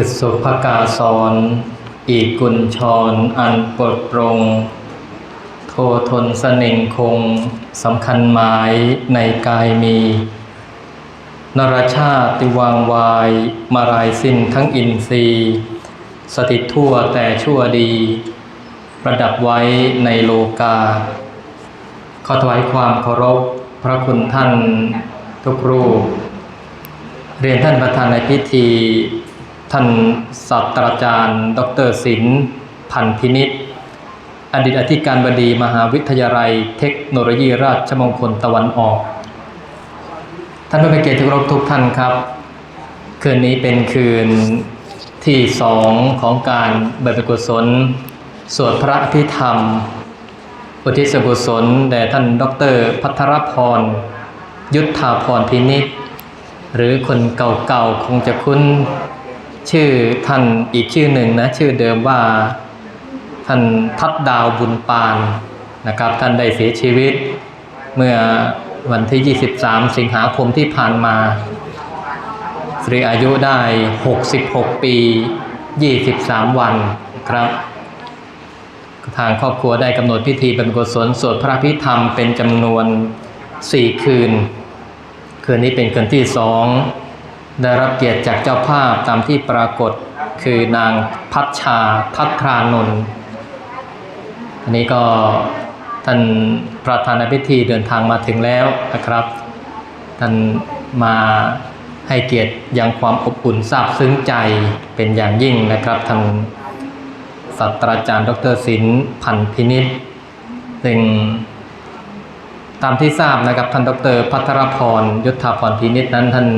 คือสุภกาสอนอีกกุญชรอันปลดปรง โททนสนิงคงสำคัญหมายในกายมี นรชาติวางวายมารายสิ้นทั้งอินทรีย์ สถิตทั่วแต่ชั่วดี ประดับไว้ในโลกา ขอถวายความเคารพพระคุณท่านทุกรูป เรียนท่านประธานในพิธี ท่านศาสตราจารย์ ดรศิลป์พันธ์พินิษอดีตอธิการบดีมหาวิทยาลัย เทคโนโลยีราชมงคลตะวันออก ท่านผู้มีเกียรติที่รพทุกท่านครับ คืนนี้เป็นคืนที่สองของการเบิดกุศล สวดพระอภิธรรม อุทิศกุศลแด่ท่านดรพัทรพร ยุทธาพรพินิษหรือคนเก่าๆคงจะคุ้น ชื่อท่านอีกชื่อหนึ่งนะชื่อเดิมว่าท่านทัดดาวบุญปานนะครับ ท่านได้เสียชีวิตเมื่อวันที่ 23 สิงหาคมที่ผ่านมาสรีอายุได้ 66 ปี 23 วันครับทางครอบครัวได้กำหนดพิธีบรรพกุศลสวดพระพิธรรมเป็นจำนวน 4 คืน คืนนี้เป็นคืนที่สอง ได้รับเกียรติจากเจ้าภาพตามที่ปรากฏคือนางพัชชาทัตรานนท์อันนี้ก็ท่านประธานในพิธีเดินทางมาถึงแล้วนะครับ ท่านมาให้เกียรติยังความอบอุ่นซาบซึ้งใจเป็นอย่างยิ่งนะครับท่านศาสตราจารย์ ดรศิลป์พันพินิษซึ่งตามที่ทราบนะครับท่านดรพัทรพรยุทธาพรพินิษนั้นท่าน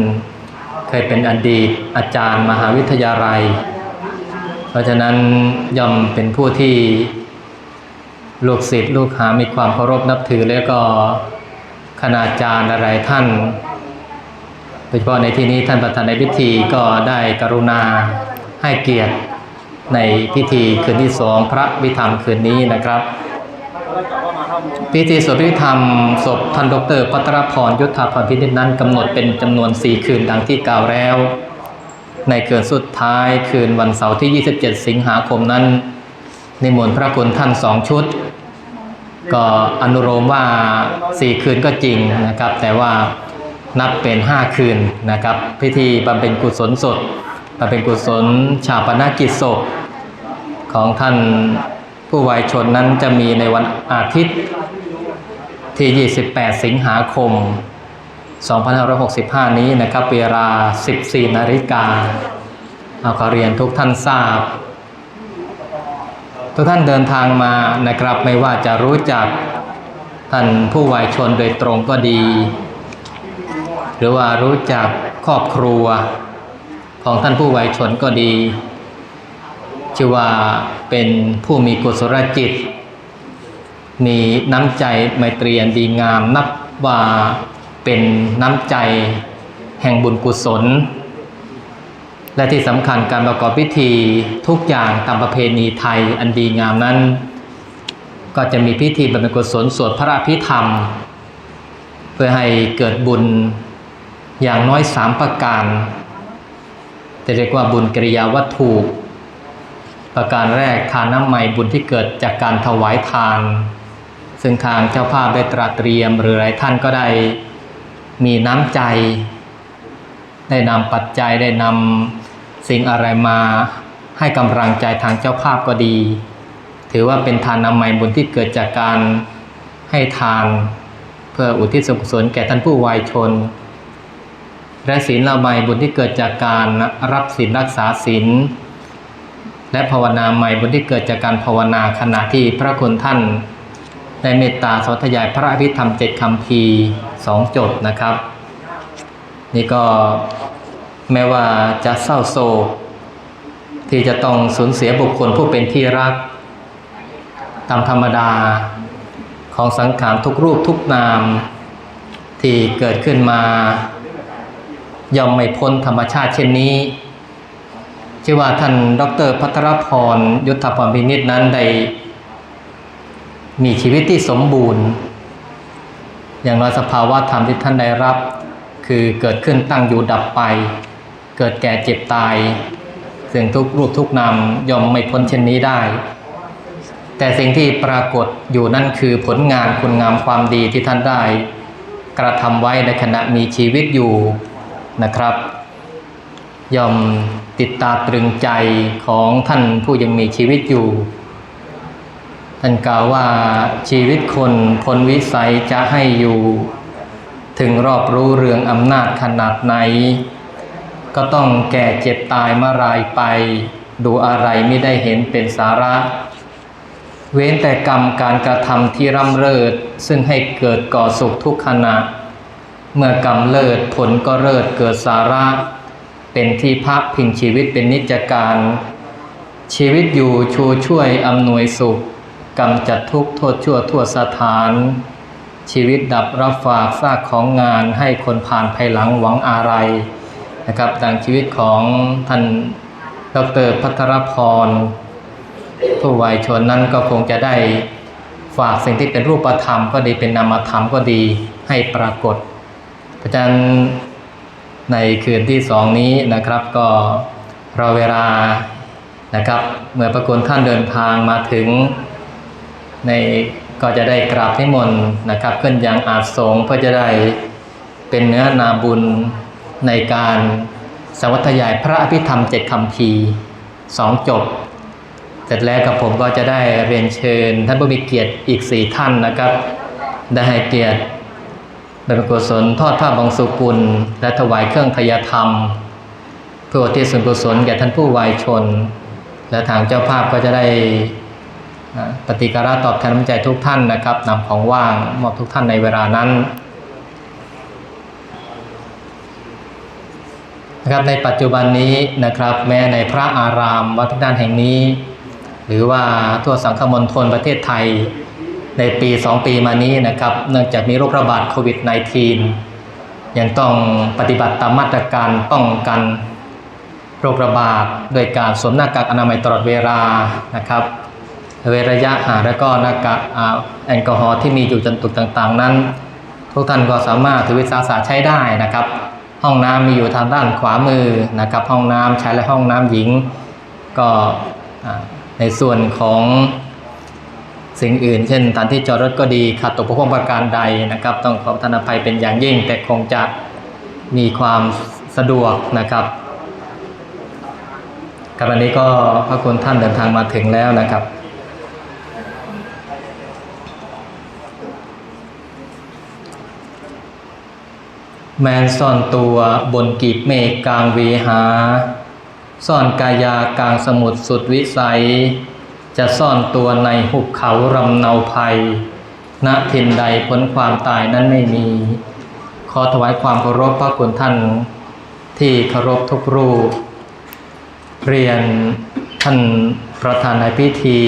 เคยเป็นอดีตอาจารย์มหาวิทยาลัย เพราะฉะนั้นย่อมเป็นผู้ที่ลูกศิษย์ลูกหามีความเคารพนับถือแล้วก็คณาจารย์อะไรท่าน โดยเฉพาะในที่นี้ท่านประธานในพิธีก็ได้กรุณาให้เกียรติในพิธีคืนที่สองพระวิธรรมคืนนี้นะครับ พิธีสวดพิธรรมศพท่านดรพัทรพรยุทธาพรพินิจนั้นกำหนดเป็นจำนวน 4 คืนดังที่กล่าวแล้ว ในคืนสุดท้ายคืนวันเสาร์ที่ 27 สิงหาคมนั้นนิมนต์พระคุณท่านสองชุด ก็อนุโลมว่า 4 คืนก็จริงนะครับ แต่ว่านับเป็น 5 คืนนะครับ พิธีบำเพ็ญกุศลสดมาเป็นกุศลชาปนกิจศพของท่าน ผู้วัยชนนั้นจะมีในวันอาทิตย์ที่ 28 สิงหาคม 2565 นี้นะครับเวลา 14 นาฬิกาเอาขอเรียนทุกท่านทราบ ทุกท่านเดินทางมานะครับไม่ว่าจะรู้จักท่านผู้วัยชนโดยตรงก็ดี หรือว่ารู้จักครอบครัวของท่านผู้วัยชนก็ดี ชื่อว่าเป็นผู้มีกุศลจิต มีน้ำใจไมตรีอันดีงาม นับว่าเป็นน้ำใจแห่งบุญกุศล และที่สำคัญการประกอบพิธีทุกอย่างตามประเพณีไทยอันดีงามนั้น ก็จะมีพิธีบำเพ็ญกุศลสวดพระอภิธรรม เพื่อให้เกิดบุญอย่างน้อยสามประการจะเรียกว่าบุญกิริยาวัตถุ ประการแรกทานน้ำใหม่บุญที่เกิดจากการถวายทาน ซึ่งทางเจ้าภาพได้ตราเตรียม หรือหลายท่านก็ได้มีน้ำใจ ได้นำปัจจัยได้นำสิ่งอะไรมาให้กำลังใจทางเจ้าภาพก็ดี ถือว่าเป็นทานน้ำใหม่บุญที่เกิดจากการให้ทาน เพื่ออุทิศส่วนกุศลแก่ท่านผู้วายชน และศีลละไมบุญที่เกิดจากการรับศีลรักษาศีล และภาวนาใหม่บุญที่เกิดจากการภาวนาขณะที่พระคุณท่านได้เมตตาสวัธยายพระอภิธรรมเจ็ดคำพีสองจบนะครับ นี่ก็แม้ว่าจะเศร้าโศกที่จะต้องสูญเสียบุคคลผู้เป็นที่รัก ตามธรรมดาของสังขารทุกรูปทุกนาม ที่เกิดขึ้นมา ย่อมไม่พ้นธรรมชาติเช่นนี้ ชื่อว่าท่านดรพัทรพรยุทธพรพินิจนั้นได้มีชีวิตที่สมบูรณ์ อย่างน้อยสภาวะธรรมที่ท่านได้รับ คือเกิดขึ้นตั้งอยู่ดับไป เกิดแก่เจ็บตายซึ่งทุกรูปทุกนามย่อมไม่พ้นเช่นนี้ได้ แต่สิ่งที่ปรากฏอยู่นั่นคือผลงานคุณงามความดีที่ท่านได้ กระทำไว้ในขณะมีชีวิตอยู่นะครับ ย่อมติดตาตรึงใจของท่านผู้ยังมีชีวิตอยู่ ท่านกล่าวว่าชีวิตคนพ้นวิสัยจะให้อยู่ ถึงรอบรู้เรื่องอำนาจขนาดไหน ก็ต้องแก่เจ็บตายเมื่อไรไป ดูอะไรไม่ได้เห็นเป็นสาระ เว้นแต่กรรมการกระทำที่ร่ำเริดซึ่งให้เกิดก่อสุขทุกขณะ เมื่อกรรมเลิศผลก็เลิศเกิดสาระ เป็นที่พักพิงชีวิตเป็นนิจการ ชีวิตอยู่ชูช่วยอำนวยสุขกำจัดทุกข์โทษชั่วทั่วสถาน ชีวิตดับรับฝากซากของงานให้คนผ่านภายหลังหวังอะไรนะครับดังชีวิตของท่านดรพัทรพร ผู้วัยชนนั้นก็คงจะได้ฝากสิ่งที่เป็นรูปธรรมก็ดีเป็นนามธรรมก็ดีให้ปรากฏ เพราะฉะนั้น ในคืนที่สองนี้นะครับก็รอเวลานะครับ เมื่อพระคุณท่านเดินทางมาถึง ในก็จะได้กราบนิมนต์นะครับขึ้นยังอาจสงเพื่อจะได้เป็นเนื้อนาบุญในการสวัสยายพระอภิธรรมเจ็ดคำพีสองจบ เสร็จแล้วกับผมก็จะได้เรียนเชิญท่านผู้มีเกียรติอีกสี่ท่านนะครับ ได้ให้เกียรติ บรรพกุศลทอดผ้าบางสุกุล และถวายเครื่องทยธรรม เพื่ออุทิศส่วนกุศลแก่ท่านผู้วายชน และทางเจ้าภาพก็จะได้ปฏิการะตอบแทนน้ำใจทุกท่านนะครับนำของว่างมอบทุกท่านในเวลานั้นนะครับในปัจจุบันนี้นะครับ แม้ในพระอารามวัดทุกด้านแห่งนี้ หรือว่าทั่วสังคมณฑลประเทศไทย ในปี 2 ปีมานี้นะครับ เนื่องจากมีโรคระบาดโควิด -19 ยังต้องปฏิบัติตามมาตรการป้องกันโรคระบาดโดยการสวมหน้ากากอนามัยตลอดเวลานะครับเวระยะห่างแล้วก็หน้ากากแอลกอฮอล์ที่มีอยู่จนตุกต่างๆ นั้น ทุกท่านก็สามารถถือวิสาสะใช้ได้นะครับ ห้องน้ำมีอยู่ทางด้านขวามือนะครับ ห้องน้ำชายและห้องน้ำหญิง ก็ในส่วนของ สิ่งอื่น เช่นสถานที่จอดรถก็ดีขาดตกบกพร่องประการใดนะครับ ต้องขอทานอภัยเป็นอย่างยิ่ง แต่คงจะมีความสะดวกนะครับกับวันนี้ก็พระคุณท่านเดินทางมาถึงแล้วนะครับแมนซ่อนตัวบนกีบเมฆกลางวีหา ซ่อนกายากลางสมุทรสุดวิสัย จะซ่อนตัวในหุบเขารำเนาภัยณทินใดพ้นความตายนั้นไม่มี ขอถวายความเคารพพระคุณท่าน ที่เคารพทุกรูป เรียนท่านประธานในพิธี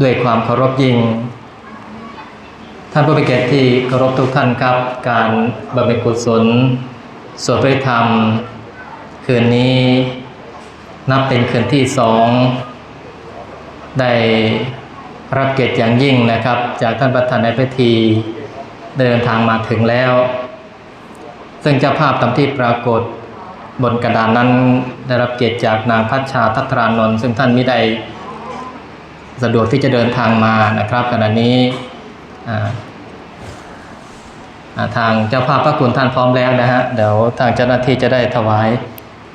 ด้วยความเคารพยิ่ง ท่านผู้มีเกียรติที่เคารพทุกท่านครับ การบำเพ็ญกุศลสวดพระธรรม คืนนี้นับเป็นคืนที่สอง ได้รับเกียรติอย่างยิ่งนะครับ จากท่านประธานในพิธีเดินทางมาถึงแล้ว ซึ่งเจ้าภาพตามที่ปรากฏบนกระดานนั้นได้รับเกียรติจากนางพัชชาทัตรานนท์ซึ่งท่านไม่ได้สะดวกที่จะเดินทางมานะครับขณะนี้ทางเจ้าภาพพระคุณท่านพร้อมแล้วนะฮะเดี๋ยวทางเจ้าหน้าที่จะได้ถวาย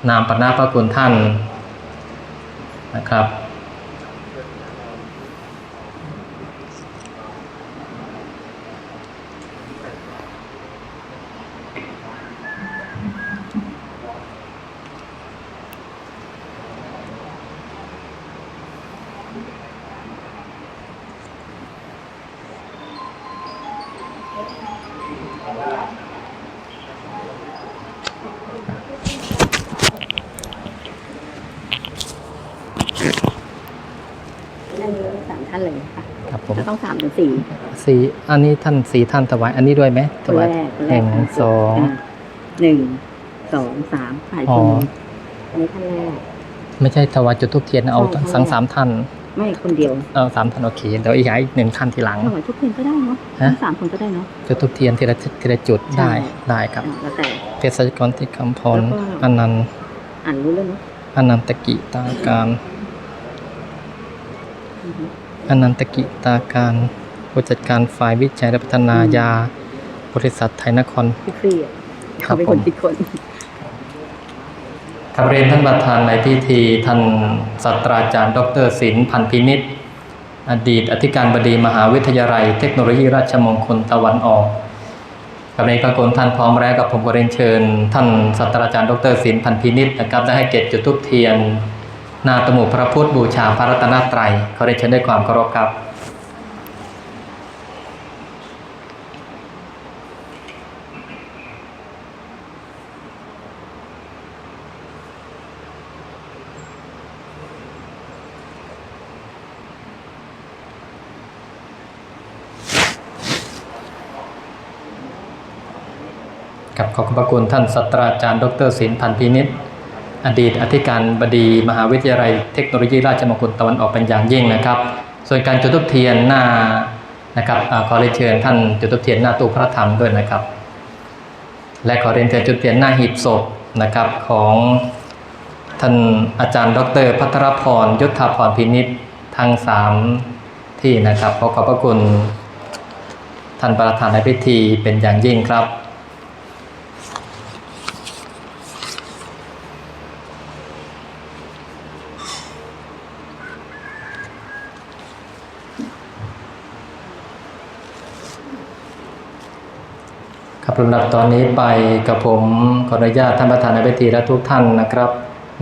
นามปณะพระคุณท่านนะครับ นั่นสามท่านเลยค่ะครับผมจะต้องสามถึงสี่สี่อันนี้ท่านสี่ท่านถวายอันนี้ด้วยไหมคถนวายแรกคนหแรกนึ่งสองาหนึ่งสองสามฝ่ายอ๋คอนอันนี้ท่านแรก ไม่ใช่ถวายจุดทุกเทียนนะเอาใช่สังสามท่าน ไม่คนเดียวเอาสามท่านโอเคเดี๋ยวอีกอีกหนึ่งท่านทีหลังถวายทุกคนก็ได้เนาะฮะทั้งสามคนก็ได้เนาะจุดทุกเทียนทีละทีละจุดใช่ได้ได้ครับอะแล้วแต่เทศกรที่คำพรแล้วก็อันนั้นต์อ่านรู้เรื่องเนาะอนันตกิตาการอนันตกิตาการผู้จัดการฝ่ายวิจัยและพัฒนายา บริษัทไทยนครพี่ฟรีอะครัเขาบเป็นผคมนคิดคน ครับเรียนท่านประธานในพิธีท่านศาสตราจารย์ ดรศิลป์พันธ์พินิษอดีตอธิการบดีมหาวิทยาลัย เทคโนโลยีราชมงคลตะวันออกกับในกระกนท่านพร้อมแล้วกับผมก็เรียนเชิญ ท่านศาสตราจารย์ ดรศิลป์พันธ์พินิษนะครับได้ให้เกียรติจุดธูปเทียน นาตมุพระพุทธบูชาพระรัตนตรัยเขาเรียนเชิญด้วยความเคารพครับ กับขอบพระคุณท่านศาสตราจารย์ ดรศิลป์พันธ์พินิษอดีตอธิการบดีมหาวิทยาลัยเทคโนโลยีราชมงคลตะวันออกเป็นอย่างยิ่งนะครับ ส่วนการจุดธูปเทียนหน้านะครับอขอเรียนเชิญท่านจุดธูปเทียนหน้าตู้พระธรรมด้วยนะครับ และขอเรียนเชิญจุดเทียนหน้าหีบศพนะครับของท่านอาจารย์ ดรพัทรพรยุทธพรพินิษทั้งสามที่นะครับขอขอบพระคุณท่านประธานในพิธีเป็นอย่างยิ่งครับ ครับลำดับตอนนี้ไปกับผมขออนุญาตท่านประธานในพิธีและทุกท่านนะครับ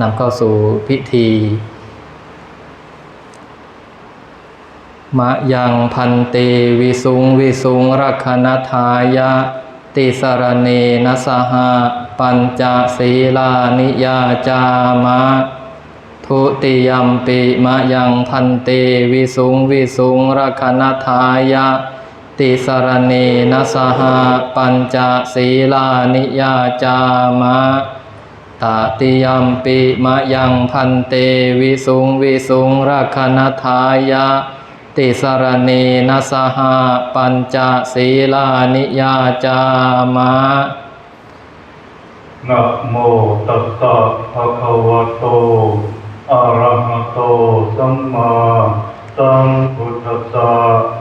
นำเข้าสู่พิธี มะยังพันเตวิสุงวิสุงรักขณทายะ ติสรเนนะสหะปัญจศีลานิยาจามะ ทุติยมปิมะยังพันเตวิสุงวิสุงรักขณทายะ ติสรเนนสหปัญจศีลานิยาจามะตติยมปิมะยังพันเตวิสุงวิสุงรักขณทายะ ติสรเนนสหปัญจศีลานิยาจามะนะโมตัสสะภะคะวะโตอะระหะโตสัมมาสัมพุทธัสสะ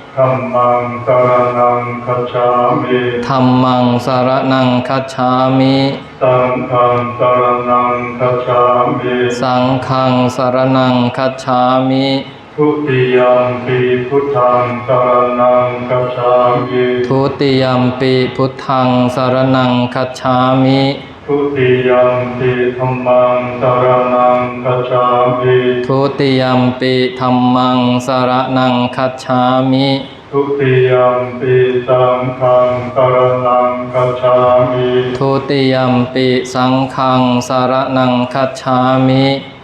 ธัมมังสารนังคัจฉามิธัมมังสรนังคัจฉามิสังฆังสารนังคัจฉามิสังฆังสรนังคัจฉามิทุติยมปีพุทธังสารนังคัจฉามิทุติยมปิพุทธังสรนังคัจฉามิ ทุติยมปีธัมมังสารนังคัจฉามิทุติยมปิธัมมังสรนังคัจฉามิทุติยมปีสังฆังสารนังคัจฉามิทุติยมปิสังฆังสรนังคัจฉามิ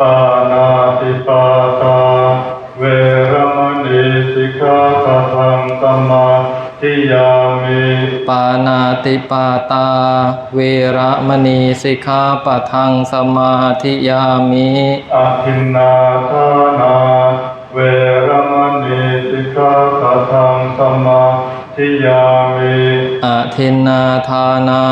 ปานาติปาตา เวรมณีสิกขาปะทังสมาธิยามิปานาติปาตาเวระมณีสิกขาปะทังสมาธิยามิอทินนาทานา เวรมณีสิกขาปะทังสมา ธิยามิอาทินนาทานา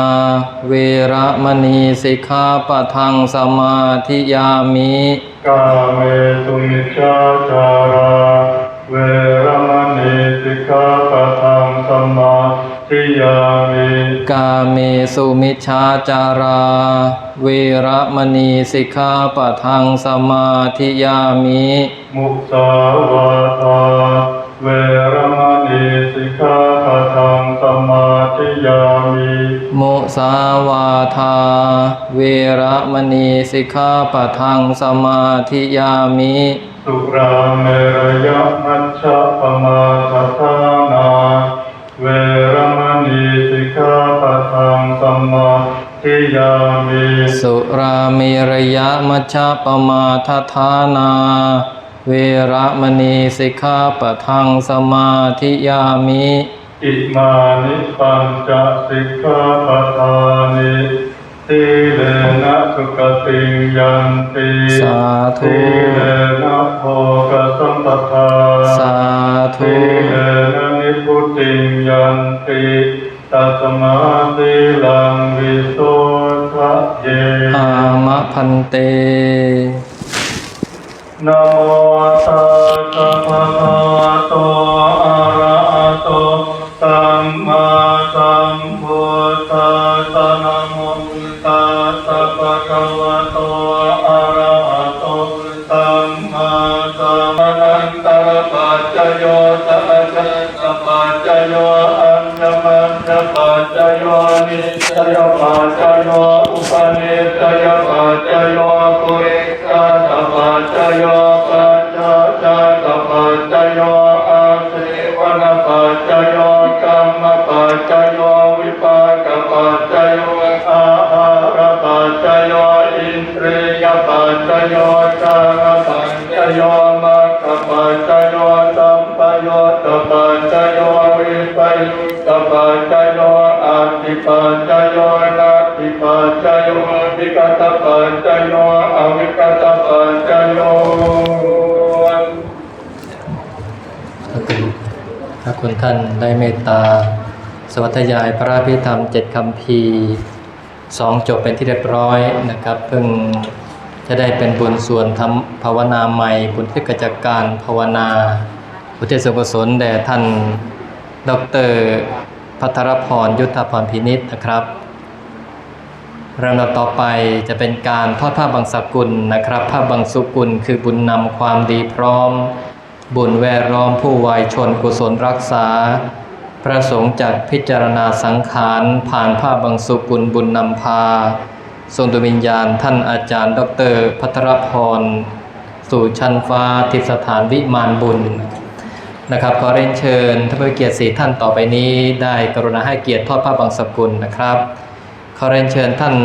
เวระมณีสิกขาปะทังสมาธิยามิปกาเมสุมิชฌาจาราเวรมณีสิกขาปะทังสมาธิยามิกาเมสุมิชฌาจารา เวระมณีสิกขาปะทังสมาธิยามิมุสาวาทาเวรมณีสิกขา ปะทังสมาธิยามิมุสาวาทา เวระมณีสิกขาปะทังสมาธิยามิสุราเมรยมัชฌะปมาทฐานา เวรมณีสิกขาปะทังสมาธิยามิสุราเมรยมัชฌะปมาทฐานาเวระมณีสิกขาปะทังสมาธิยามิ อิมานิปัญจสิกขาปทานิสีเลนะสุขติงยันติสาธุสีเลนะโภกสัมปทาสาธุสีเลนะนิพุติงยันติตัสมาสีลังวิโสทะเยอามะพันเตนะโมตัสสะภะคะวะโต จโยนิสยปัจโยอุปเนิสยปัจโยปุริกาตปัจโยปัจจจตปัจจโย คุณท่านได้เมตตา สวัสยายพระพิธรรมเจ็ดคำพีสองจบเป็นที่เรียบร้อยนะครับ เพิ่งจะได้เป็นบุญส่วนทำภาวนาใหม่บุญที่กิจการภาวนาอุทิศส่วนกุศลแด่ท่านดอกเตอรพัทรพรยุทธพรพินิษนะครับลำดับต่อไปจะเป็นการทอดผ้าบางสกุลนะครับผ้าบางสุกุลคือบุญนำความดีพร้อม บุญแวดล้อมผู้วายชนกุศลรักษา พระสงฆ์จัดพิจารณาสังขาร ผ่านผ้าบางสุกุลบุญนำพา ทรงดวงวิญญาณท่านอาจารย์ ดรพัทรพร สู่ชั้นฟ้าทิพสถานวิมานบุญนะครับขอเรียนเชิญท่านผู้เกียรติสีท่านต่อไปนี้ ได้กรุณาให้เกียรติทอดผ้าบางสกุลนะครับขอเรียนเชิญท่าน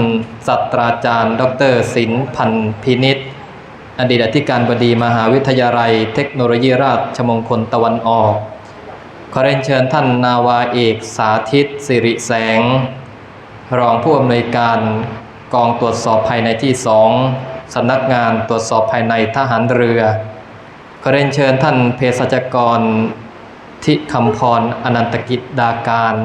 ศาสตราจารย์ ดรศิลป์พันธ์พินิษ อดีตอธิการบดีมหาวิทยาลัย เทคโนโลยีราชมงคลตะวันออก ขอเรียนเชิญท่านนาวาเอกสาธิตสิริแสง รองผู้อำนวยการกองตรวจสอบภายในที่สองสำนักงานตรวจสอบภายในทหารเรือ ขอเรียนเชิญท่านเภสัชกรทิคำพรอนันตกิจดาการ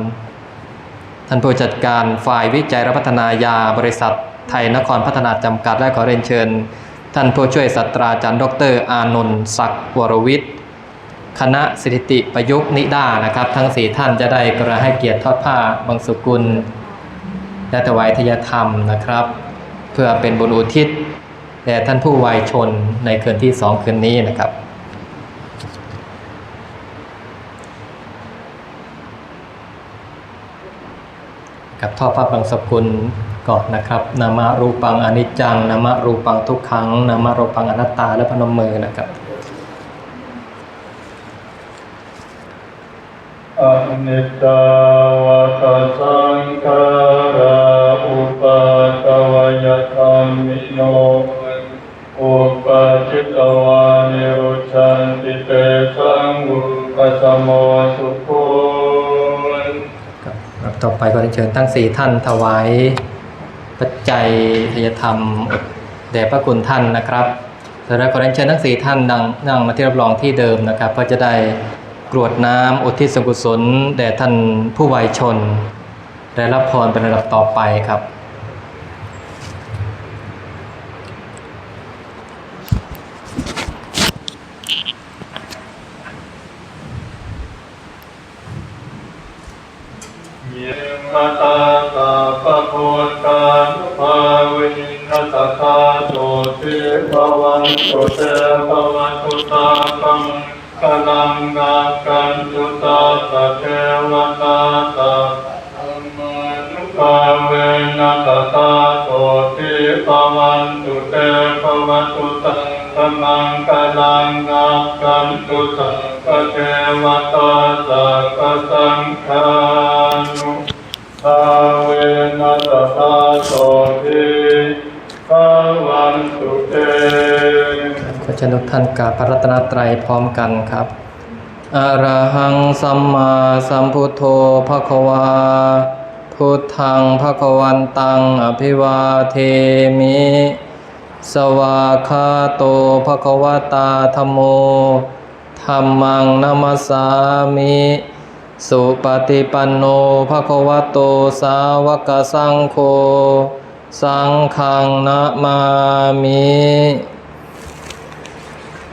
ท่านผู้จัดการฝ่ายวิจัยและพัฒนายาบริษัท ไทยนครพัฒนาจำกัดและขอเรียนเชิญ ท่านผู้ช่วยศาสตราจารย์ ดร อานนท์ศักดิ์วรวิทย์ คณะสถิติประยุกต์นิด้านะครับ ทั้งสี่ท่านจะได้กระให้เกียรติทอดผ้าบางสุกุล และถวายทยธรรมนะครับ เพื่อเป็นบุญอุทิศแด่ท่านผู้วายชนในคืนที่สองคืนนี้นะครับกับทอดพระบางสกุล ก่อนนะครับนามารูปังอนิจจังนามารูปังทุกขังนามารูปังอนัตตาและพนมมือนะครับอนิจจาวตสังขาราอุปาตวยธรรมิโนอุปาจิตวานิรุชันติเตสังอุปสมโมสุโคครับต่อไปก็เรียนเชิญทั้งสี่ท่านถวาย ปัจจัยทยธรรมแด่พระคุณท่านนะครับสำหรับขอเรียนเชิญทั้งสี่ท่านนั่งนั่งมาที่รับรองที่เดิมนะครับเพื่อจะได้กรวดน้ำอุทิศส่วนกุศลแด่ท่านผู้วัยชน ได้รับพรเป็นระดับต่อไปครับ ตวะตุตาปังกลังกากันตุตาสะเทวตาตาธัมมานุภาเวนะตตาโตติปวันตุเตภวตุตังกมังกลังกากันตุสังกเทวตาสักสังฆานุภาเวนัสตาโสทิ วันตุเตขอเชิญทุกท่านกราบพระรัตนตรัยพร้อมกันครับอรหังสัมมาสัมพุทโธภะคะวา พุทธังภะคะวันตังอภิวาเทมิ สวาคาโตภะคะวตาธโมธัมมังนัมสสามิ สุปฏิปันโนภะคะวะโตสาวกสังโฆ สังฆังนะมามิ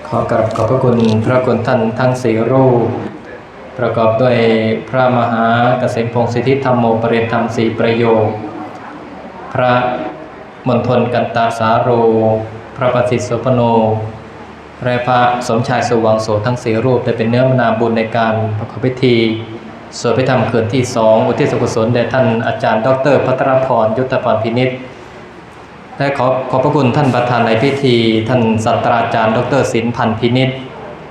ขอกราบขอบพระคุณพระคุณท่านทั้งสี่รูป ประกอบด้วยพระมหาเกษมพงศิทธิธรรมโมปริธรรมสี่ประโยค พระมณฑลกันตาสาโร พระประสิทธิ์โสพโนและพระสมชายสุวังโสทั้งสี่รูปได้เป็นเนื้อมนาบุญในการประกอบพิธีสวดพิธรรมคืนที่สองอุทิศส่วนกุศลแด่ท่านอาจารย์ ดรพัทรพรยุทธพรพินิษฐ และขอขอบพระคุณท่านประธานในพิธี ท่านศาสตราจารย์ ดรศิลพันธ์พินิษ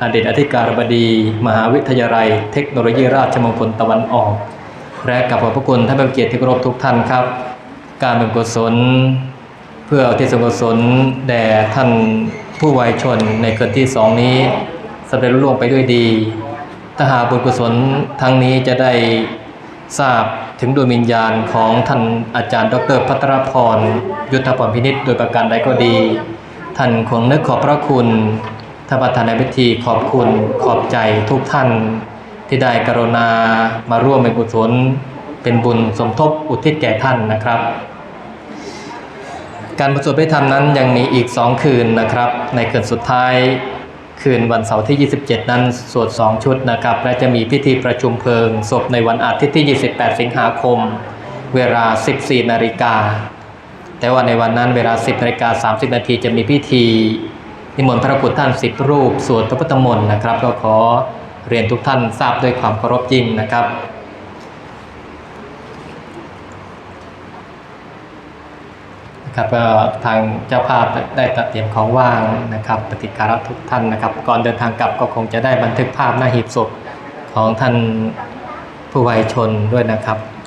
อดีตอธิการบดี มหาวิทยาลัย เทคโนโลยีราชมงคลตะวันออก และกับขอบพระคุณท่านผู้เกียรติที่เคารพทุกท่านครับ การเป็นกุศล เพื่อทิศส่วนกุศลแด่ท่านผู้วัยชนในคืนที่สองนี้สำเร็จรุ่ล่วงไปด้วยดีถ้าหากบุญกุศลทั้งนี้จะได้ทราบ ถึงดวงวิญญาณของท่านอาจารย์ ดรพัทรพร ยุทธพรพินิษโดยประการใดก็ดี ท่านคงนึกขอบพระคุณท่านประธานในพิธีขอบคุณขอบใจทุกท่าน ที่ได้กรุณามาร่วมเป็นกุศลเป็นบุญสมทบอุทิศแก่ท่านนะครับ การประสวดพระธรรมนั้นยังมีอีก2คืนนะครับ ในคืนสุดท้าย คืนวันเสาร์ที่ 27 นั้นสวด 2 ชุดนะครับ และจะมีพิธีประชุมเพลิงศพในวันอาทิตย์ที่ 28 สิงหาคม เวลา 14 นาฬิกา แต่ว่าในวันนั้นเวลา 10 นาฬิกา 30 นาทีจะมีพิธีนิมนต์พระคุณท่าน 10 รูป สวดพระพุทธมนต์นะครับ ก็ขอเรียนทุกท่านทราบด้วยความเคารพยิ่งนะครับ นะ ครับทางเจ้าภาพได้ตัดเตรียมของว่างนะครับปฏิการะทุกท่านนะครับ ก่อนเดินทางกลับก็คงจะได้บันทึกภาพหน้าหีบศพของท่านผู้วัยชนด้วยนะครับ